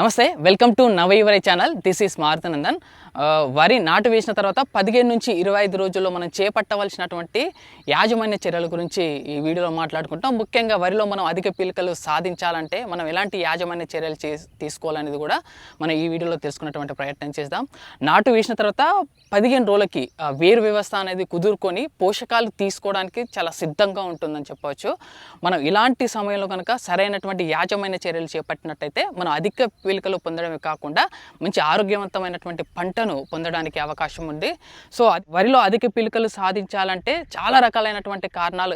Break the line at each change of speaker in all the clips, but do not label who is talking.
నమస్తే welcome to Navayuvari channel. This is Marutanandan. వరి నాటు వేసిన తర్వాత పదిహేను నుంచి ఇరవై ఐదు రోజుల్లో మనం చేపట్టవలసినటువంటి యాజమాన్య చర్యల గురించి ఈ వీడియోలో మాట్లాడుకుంటాం. ముఖ్యంగా వరిలో మనం అధిక పిలికలు సాధించాలంటే మనం ఎలాంటి యాజమాన్య చర్యలు చే తీసుకోవాలనేది కూడా మనం ఈ వీడియోలో తెలుసుకున్నటువంటి ప్రయత్నం చేద్దాం. నాటు వేసిన తర్వాత పదిహేను రోజులకి వేరు వ్యవస్థ అనేది కుదుర్కొని పోషకాలు తీసుకోవడానికి చాలా సిద్ధంగా ఉంటుందని చెప్పవచ్చు. మనం ఇలాంటి సమయంలో కనుక సరైనటువంటి యాజమాన్య చర్యలు చేపట్టినట్టయితే మనం అధిక పీలికలు పొందడమే కాకుండా మంచి ఆరోగ్యవంతమైనటువంటి పంటను పొందడానికి అవకాశం ఉంది. సో వరిలో అధిక పిలుకలు సాధించాలంటే చాలా రకాలైనటువంటి కారణాలు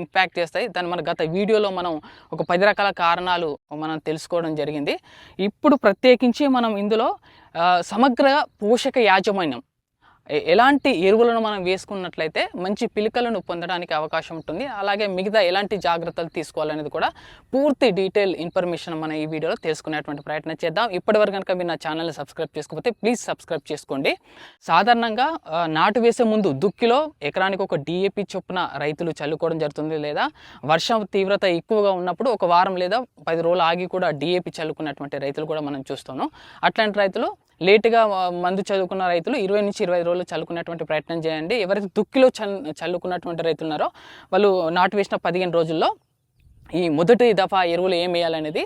ఇంపాక్ట్ చేస్తాయి. దాన్ని మన గత వీడియోలో మనం ఒక పది రకాల కారణాలు మనం తెలుసుకోవడం జరిగింది. ఇప్పుడు ప్రత్యేకించి మనం ఇందులో సమగ్ర పోషక యాజమాన్యం ఎలాంటి ఎరువులను మనం వేసుకున్నట్లయితే మంచి పిలికలను పొందడానికి అవకాశం ఉంటుంది. అలాగే మిగతా ఎలాంటి జాగ్రత్తలు తీసుకోవాలనేది కూడా పూర్తి డీటెయిల్ ఇన్ఫర్మేషన్ మనం ఈ వీడియోలో తెలుసుకునేటువంటి ప్రయత్నం చేద్దాం. ఇప్పటివరకు కనుక మీరు నా ఛానల్ని సబ్స్క్రైబ్ చేసుకోకపోతే ప్లీజ్ సబ్స్క్రైబ్ చేసుకోండి. సాధారణంగా నాటు వేసే ముందు దుక్కిలో ఎకరానికి ఒక డిఏపి చొప్పున రైతులు చల్లుకోవడం జరుగుతుంది లేదా వర్షం తీవ్రత ఎక్కువగా ఉన్నప్పుడు ఒక వారం లేదా పది రోజులు ఆగి కూడా డిఏపి చల్లుకున్నటువంటి రైతులు కూడా మనం చూస్తాము. అట్లాంటి రైతులు లేటుగా మందు చదువుకున్న రైతులు ఇరవై నుంచి ఇరవై ఐదు రోజులు చల్లుకునేటువంటి ప్రయత్నం చేయండి. ఎవరైతే దుక్కిలో చల్ చల్లుకున్నటువంటి రైతులు ఉన్నారో వాళ్ళు నాటు వేసిన పదిహేను రోజుల్లో ఈ మొదటి దఫా ఎరువులు ఏం వేయాలనేది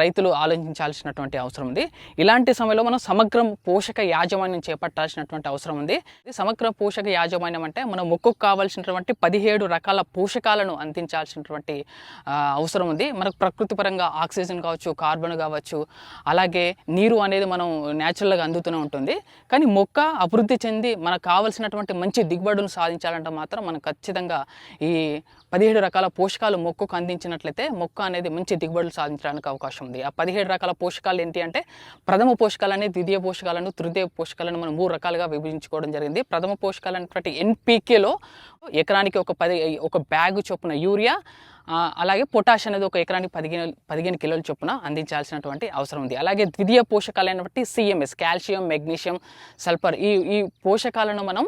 రైతులు ఆలోచించాల్సినటువంటి అవసరం ఉంది. ఇలాంటి సమయంలో మనం సమగ్ర పోషక యాజమాన్యం చేపట్టాల్సినటువంటి అవసరం ఉంది. సమగ్ర పోషక యాజమాన్యం అంటే మన మొక్కకు కావాల్సినటువంటి పదిహేడు రకాల పోషకాలను అందించాల్సినటువంటి అవసరం ఉంది. మనకు ప్రకృతి పరంగా ఆక్సిజన్ కావచ్చు కార్బన్ కావచ్చు అలాగే నీరు అనేది మనం న్యాచురల్గా అందుతూనే ఉంటుంది. కానీ మొక్క అభివృద్ధి చెంది మనకు కావాల్సినటువంటి మంచి దిగుబడులు సాధించాలంటే మాత్రం మనం ఖచ్చితంగా ఈ పదిహేడు రకాల పోషకాలు మొక్కకు అందించినట్లయితే మొక్క అనేది మంచి దిగుబడులు సాధించడానికి అవకాశం ఉంది. ఆ పదిహేడు రకాల పోషకాలు ఏంటి అంటే ప్రథమ పోషకాలని ద్వితీయ పోషకాలను తృతీయ పోషకాలను మనం మూడు రకాలుగా విభజించుకోవడం జరిగింది. ప్రథమ పోషకాలు అనేటువంటి ఎన్పీకేలో ఎకరానికి ఒక పది ఒక బ్యాగ్ చొప్పున యూరియా అలాగే పొటాష్ అనేది ఒక ఎకరానికి పదిహేను పదిహేను కిలోల చొప్పున అందించాల్సినటువంటి అవసరం ఉంది. అలాగే ద్వితీయ పోషకాలైనటువంటి సిఎంఎస్ కాల్షియం మెగ్నీషియం సల్ఫర్ ఈ ఈ పోషకాలను మనం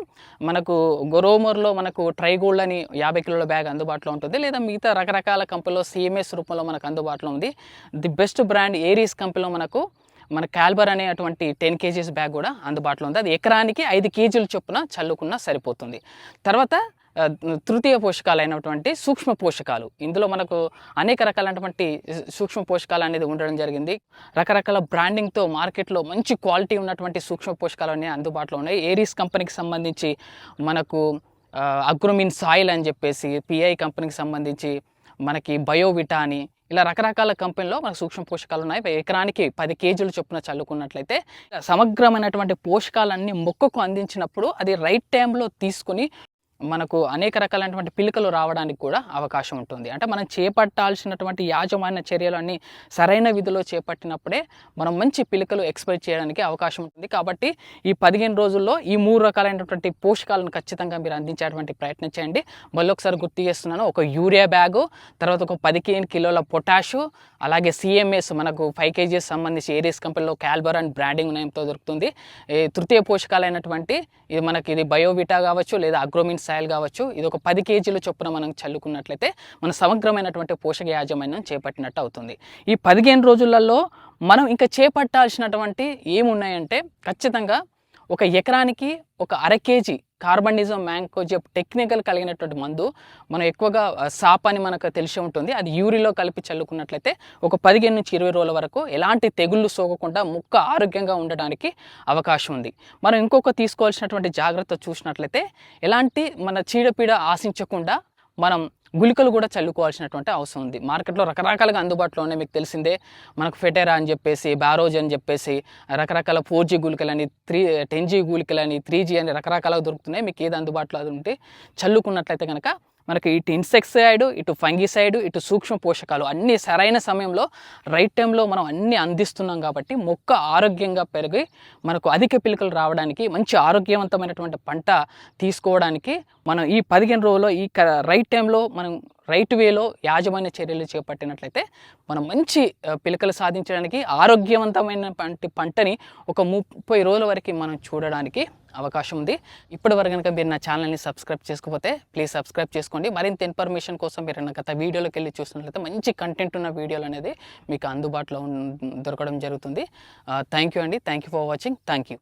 మనకు గొరోమర్లో మనకు ట్రైగోల్డ్ అని యాభై కిలోల బ్యాగ్ అందుబాటులో ఉంటుంది. లేదా మిగతా రకరకాల కంపెనీలో సిఎంఎస్ రూపంలో మనకు అందుబాటులో ఉంది. ది బెస్ట్ బ్రాండ్ ఏరీస్ కంపెనీలో మనకు మన క్యాల్బర్ అనేటువంటి టెన్ కేజీస్ బ్యాగ్ కూడా అందుబాటులో ఉంది. అది ఎకరానికి ఐదు కేజీల చొప్పున చల్లుకున్నా సరిపోతుంది. తర్వాత తృతీయ పోషకాలు అయినటువంటి సూక్ష్మ పోషకాలు. ఇందులో మనకు అనేక రకాలైనటువంటి సూక్ష్మ పోషకాలు అనేది ఉండడం జరిగింది. రకరకాల బ్రాండింగ్తో మార్కెట్లో మంచి క్వాలిటీ ఉన్నటువంటి సూక్ష్మ పోషకాలు అనేవి అందుబాటులో ఉన్నాయి. ఏరీస్ కంపెనీకి సంబంధించి మనకు అగ్రోమిన్ సాయిల్ అని చెప్పేసి పిఐ కంపెనీకి సంబంధించి మనకి బయోవిటా అని ఇలా రకరకాల కంపెనీలో మనకు సూక్ష్మ పోషకాలు ఉన్నాయి. ఎకరానికి పది కేజీలు చొప్పున చల్లుకున్నట్లయితే సమగ్రమైనటువంటి పోషకాలన్నీ మొక్కకు అందించినప్పుడు అది రైట్ టైంలో తీసుకుని మనకు అనేక రకాలైనటువంటి పిలుకలు రావడానికి కూడా అవకాశం ఉంటుంది. అంటే మనం చేపట్టాల్సినటువంటి యాజమాన్య చర్యలన్నీ సరైన విధిలో చేపట్టినప్పుడే మనం మంచి పిలుకలు ఎక్స్పెక్ట్ చేయడానికి అవకాశం ఉంటుంది. కాబట్టి ఈ పదిహేను రోజుల్లో ఈ మూడు రకాలైనటువంటి పోషకాలను ఖచ్చితంగా మీరు అందించేటువంటి ప్రయత్నం చేయండి. మళ్ళీ ఒకసారి గుర్తు చేస్తున్నాను ఒక యూరియా బ్యాగు తర్వాత ఒక పదిహేను కిలోల పొటాషు అలాగే సిఎంఎస్ మనకు ఫైవ్ కేజీస్ సంబంధించి ఏరియస్ కంపెనీలో క్యాల్బర్ అండ్ బ్రాండింగ్ నేమ్తో దొరుకుతుంది. తృతీయ పోషకాలైనటువంటి ఇది మనకి ఇది బయోవిటా కావచ్చు లేదా అగ్రోమిన్ సాయిల్ కావచ్చు ఇది ఒక పది కేజీల చొప్పున మనం చల్లుకున్నట్లయితే మన సమగ్రమైనటువంటి పోషక యాజమాన్యం చేపట్టినట్టు అవుతుంది. ఈ పదిహేను రోజులలో మనం ఇంకా చేపట్టాల్సినటువంటి ఏమున్నాయంటే ఖచ్చితంగా ఒక ఎకరానికి ఒక అర కేజీ కార్బనిజం మ్యాంకోజెబ్ టెక్నికల్ కలిగినటువంటి మందు. మనం ఎక్కువగా సాప్ అని మనకు తెలిసి ఉంటుంది. అది యూరిలో కలిపి చల్లుకున్నట్లయితే ఒక పదిహేను నుంచి ఇరవై రోజుల వరకు ఎలాంటి తెగుళ్ళు సోకకుండా ముక్క ఆరోగ్యంగా ఉండడానికి అవకాశం ఉంది. మనం ఇంకొక తీసుకోవాల్సినటువంటి జాగ్రత్త చూసినట్లయితే ఎలాంటి మన చీడపీడ ఆశించకుండా మనం గుళికలు కూడా చల్లుకోవాల్సినటువంటి అవసరం ఉంది. మార్కెట్లో రకరకాలుగా అందుబాటులో ఉన్నాయి మీకు తెలిసిందే. మనకు ఫెటెరా అని చెప్పేసి బారోజ్ అని చెప్పేసి రకరకాల ఫోర్ జీ గుళికలని త్రీ టెన్ జీ గుళికలని త్రీ జీ అని రకరకాలుగా దొరుకుతున్నాయి. మీకు ఏది అందుబాటులో అది ఉంటే చల్లుకున్నట్లయితే కనుక మనకి ఇటు ఇన్సెక్సైడ్ ఇటు ఫంగిసైడ్ ఇటు సూక్ష్మ పోషకాలు అన్నీ సరైన సమయంలో రైట్ టైంలో మనం అన్నీ అందిస్తున్నాం కాబట్టి మొక్క ఆరోగ్యంగా పెరిగి మనకు అధిక పిలుకలు రావడానికి మంచి ఆరోగ్యవంతమైనటువంటి పంట తీసుకోవడానికి మనం ఈ పదిహేను రోజుల్లో ఈ క- రైట్ టైంలో మనం రైట్ వేలో యాజమాన్య చర్యలు చేపట్టినట్లయితే మనం మంచి పిలకలు సాధించడానికి ఆరోగ్యవంతమైనటువంటి పంటని ఒక ముప్పై రోజుల వరకు మనం చూడడానికి అవకాశం ఉంది. ఇప్పటి వరకు కనుక మీరు నా ఛానల్ని సబ్స్క్రైబ్ చేసుకోకపోతే ప్లీజ్ సబ్స్క్రైబ్ చేసుకోండి. మరింత ఇన్ఫర్మేషన్ కోసం మీరు నా గత వీడియోలోకి వెళ్ళి చూసినట్లయితే మంచి కంటెంట్ ఉన్న వీడియోలు అనేది మీకు అందుబాటులో దొరకడం జరుగుతుంది. థ్యాంక్ యూ అండి. Thank you for watching thank you